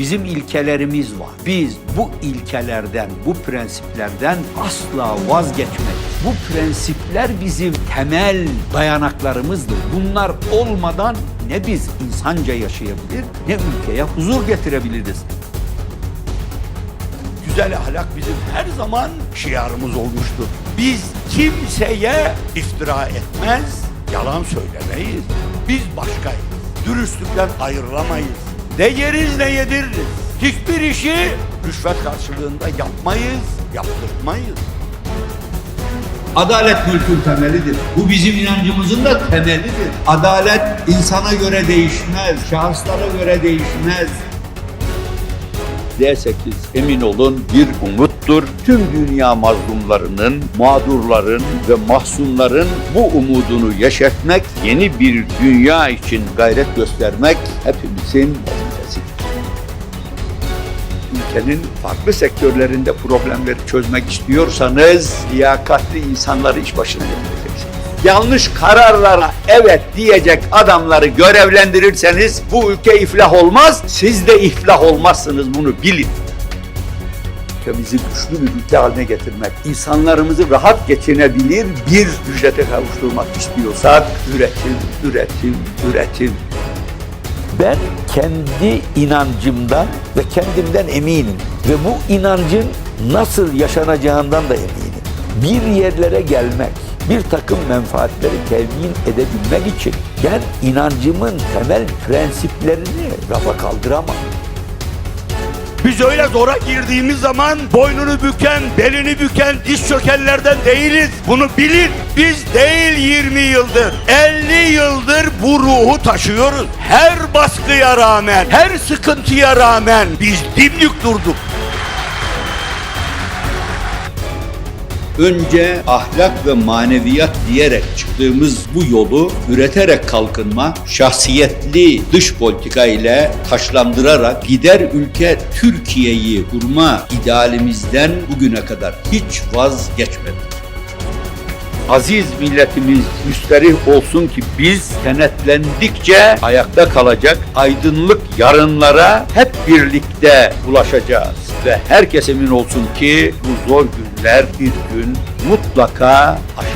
Bizim ilkelerimiz var. Biz bu ilkelerden, bu prensiplerden asla vazgeçmeyiz. Bu prensipler bizim temel dayanaklarımızdır. Bunlar olmadan ne biz insanca yaşayabilir ne ülkeye huzur getirebiliriz. Güzel ahlak bizim her zaman şiarımız olmuştur. Biz kimseye iftira etmez, yalan söylemeyiz. Biz başkayız. Dürüstlükten ayrılamayız. Ne yeriz ne yediririz. Hiçbir işi rüşvet karşılığında yapmayız, yaptırmayız. Adalet mülkün temelidir. Bu bizim inancımızın da temelidir. Adalet insana göre değişmez, şahıslara göre değişmez. D8 emin olun bir umuttur. Tüm dünya mazlumlarının, mağdurların ve mahzunların bu umudunu yeşertmek, yeni bir dünya için gayret göstermek hepimizin. Ülkenin farklı sektörlerinde problemleri çözmek istiyorsanız liyakatli insanları iş başına getireceksiniz. Yanlış kararlara evet diyecek adamları görevlendirirseniz bu ülke iflah olmaz. Siz de iflah olmazsınız bunu bilin. Ülkemizi güçlü bir ülke haline getirmek, insanlarımızı rahat geçinebilir bir ücrete kavuşturmak istiyorsak üretim, üretim, üretim. Ben kendi inancımdan ve kendimden eminim. Ve bu inancın nasıl yaşanacağından da eminim. Bir yerlere gelmek, bir takım menfaatleri temin edebilmek için ben inancımın temel prensiplerini rafa kaldıramam. Öyle zora girdiğimiz zaman boynunu büken, belini büken, diz çökenlerden değiliz. Bunu bilin. Biz değil 20 yıldır, 50 yıldır bu ruhu taşıyoruz. Her baskıya rağmen, her sıkıntıya rağmen biz dimdik durduk. Önce ahlak ve maneviyat diyerek çıktığımız bu yolu üreterek kalkınma, şahsiyetli dış politika ile taşlandırarak gider ülke Türkiye'yi kurma idealimizden bugüne kadar hiç vazgeçmedik. Aziz milletimiz müsterih olsun ki biz kenetlendikçe ayakta kalacak aydınlık yarınlara hep birlikte ulaşacağız. Ve herkes emin olsun ki bu zor günler bir gün mutlaka aşacak.